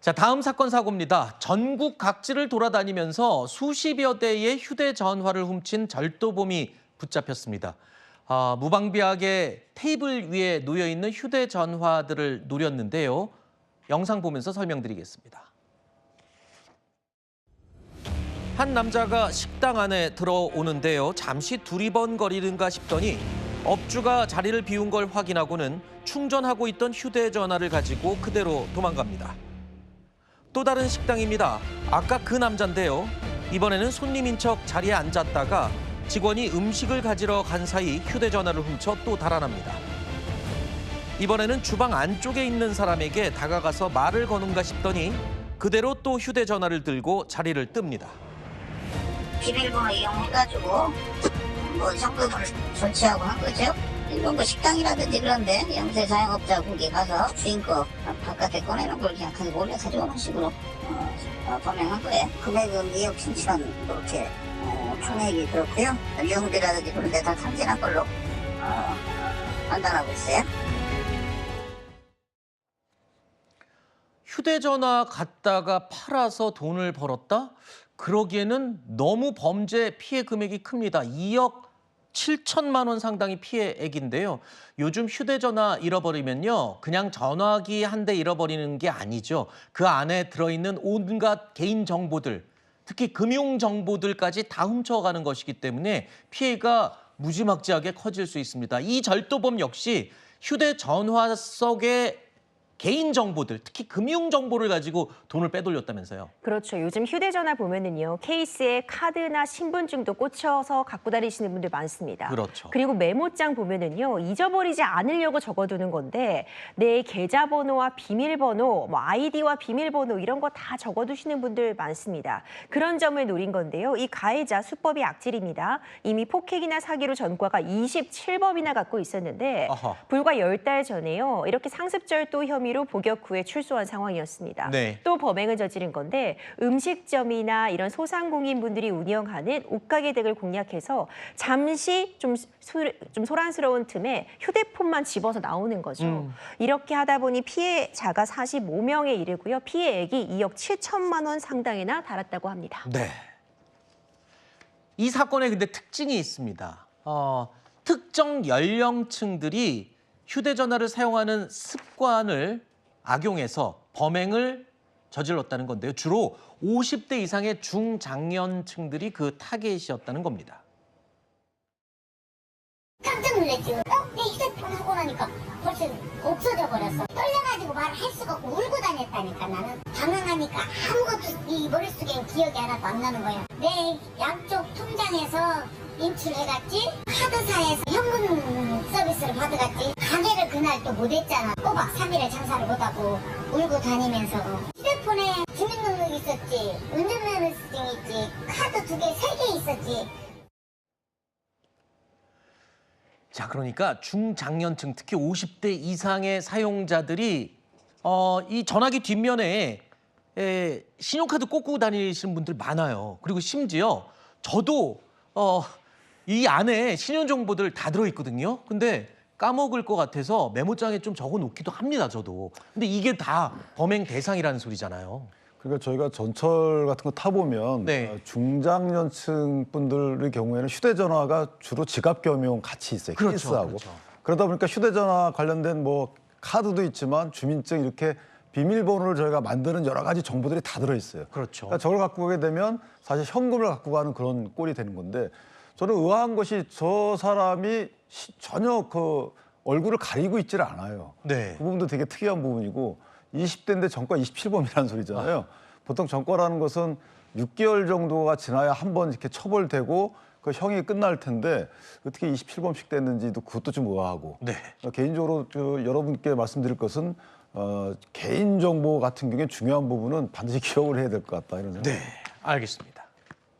자, 다음 사건 사고입니다. 전국 각지를 돌아다니면서 수십여 대의 휴대전화를 훔친 절도범이 붙잡혔습니다. 아, 무방비하게 테이블 위에 놓여 있는 휴대전화들을 노렸는데요. 영상 보면서 설명드리겠습니다. 한 남자가 식당 안에 들어오는데요. 잠시 두리번거리는가 싶더니 업주가 자리를 비운 걸 확인하고는 충전하고 있던 휴대전화를 가지고 그대로 도망갑니다. 또 다른 식당입니다. 아까 그 남잔데요. 이번에는 손님인 척 자리에 앉았다가 직원이 음식을 가지러 간 사이 휴대전화를 훔쳐 또 달아납니다. 이번에는 주방 안쪽에 있는 사람에게 다가가서 말을 거는가 싶더니 그대로 또 휴대전화를 들고 자리를 뜹니다. 비밀번호 이용해가지고 뭐 현금을 설치하고 한 거죠. 이런 거 식당이라든지 그런데 영세 사용업자 국에 가서 주인 거 바깥에 꺼내는 걸 그냥 그냥 몰래 가져오는 식으로 어, 어, 범행한 거예요. 금액은 2억 7천 그렇게 어, 총액이 그렇고요. 유흥비라든지 그런 데다 탕진한 걸로 어, 판단하고 있어요. 휴대전화 갖다가 팔아서 돈을 벌었다? 그러기에는 너무 범죄 피해 금액이 큽니다. 2억 7천만 원 상당의 피해액인데요. 요즘 휴대전화 잃어버리면요. 그냥 전화기 한 대 잃어버리는 게 아니죠. 그 안에 들어있는 온갖 개인 정보들, 특히 금융 정보들까지 다 훔쳐가는 것이기 때문에 피해가 무지막지하게 커질 수 있습니다. 이 절도범 역시 휴대전화 속에 개인 정보들, 특히 금융 정보를 가지고 돈을 빼돌렸다면서요. 그렇죠. 요즘 휴대전화 보면은요. 케이스에 카드나 신분증도 꽂혀서 갖고 다니시는 분들 많습니다. 그렇죠. 그리고 메모장 보면은요. 잊어버리지 않으려고 적어두는 건데 내 계좌번호와 비밀번호, 뭐 아이디와 비밀번호 이런 거 다 적어두시는 분들 많습니다. 그런 점을 노린 건데요. 이 가해자 수법이 악질입니다. 이미 폭행이나 사기로 전과가 27범이나 갖고 있었는데 아하. 불과 열달 전에요. 이렇게 상습절도 혐의 로 복역 후에 출소한 상황이었습니다. 네. 또 범행을 저지른 건데 음식점이나 이런 소상공인 분들이 운영하는 옷가게 등을 공략해서 잠시 좀, 소, 좀 소란스러운 틈에 휴대폰만 집어서 나오는 거죠. 음. 이렇게 하다 보니 피해자가 45명에 이르고요. 피해액이 2억 7천만 원 상당이나 달았다고 합니다. 네. 이 사건에 근데 특징이 있습니다. 어, 특정 연령층들이 휴대전화를 사용하는 습관을 악용해서 범행을 저질렀다는 건데요. 주로 50대 이상의 중장년층들이 그 타겟이었다는 겁니다. 깜짝 놀랐지. 어? 내 휴대폰 하고 나니까 벌써 없어져 버렸어. 떨려가지고 말을 할 수가 없고 울고 다녔다니까 나는. 당황하니까 아무것도 이 머릿속에 기억이 하나도 안 나는 거야. 내 양쪽 통장에서 인출해갔지. 카드사에서 현금 서비스를 받아갔지. 그날 또 못했잖아. 꼬박 3일을 장사를 못하고 울고 다니면서. 휴대폰에 주민등록이 있었지. 운전면허증 있지. 카드 두 개, 세 개 있었지. 자, 그러니까 중장년층 특히 50대 이상의 사용자들이 어, 이 전화기 뒷면에 에, 신용카드 꽂고 다니시는 분들 많아요. 그리고 심지어 저도 어, 이 안에 신용 정보들 다 들어 있거든요. 근데 까먹을 것 같아서 메모장에 좀 적어 놓기도 합니다, 저도. 근데 이게 다 범행 대상이라는 소리잖아요. 그러니까 저희가 전철 같은 거 타보면 네. 어, 중장년층 분들의 경우에는 휴대전화가 주로 지갑 겸용 같이 있어요. 그렇죠, 케이스하고. 그렇죠. 그러다 보니까 휴대전화 관련된 뭐 카드도 있지만 주민증 이렇게 비밀번호를 저희가 만드는 여러 가지 정보들이 다 들어있어요. 그렇죠. 그러니까 저걸 갖고 가게 되면 사실 현금을 갖고 가는 그런 꼴이 되는 건데 저는 의아한 것이 저 사람이 시- 전혀 그 얼굴을 가리고 있질 않아요. 네. 그 부분도 되게 특이한 부분이고 20대인데 전과 27범이라는 소리잖아요. 보통 전과라는 것은 6개월 정도가 지나야 한 번 이렇게 처벌되고 그 형이 끝날 텐데 어떻게 27범씩 됐는지도 그것도 좀 의아하고 네. 어, 개인적으로 저 여러분께 말씀드릴 것은 어, 개인 정보 같은 경우에 중요한 부분은 반드시 기억을 해야 될 것 같다 이런 생각. 네, 알겠습니다.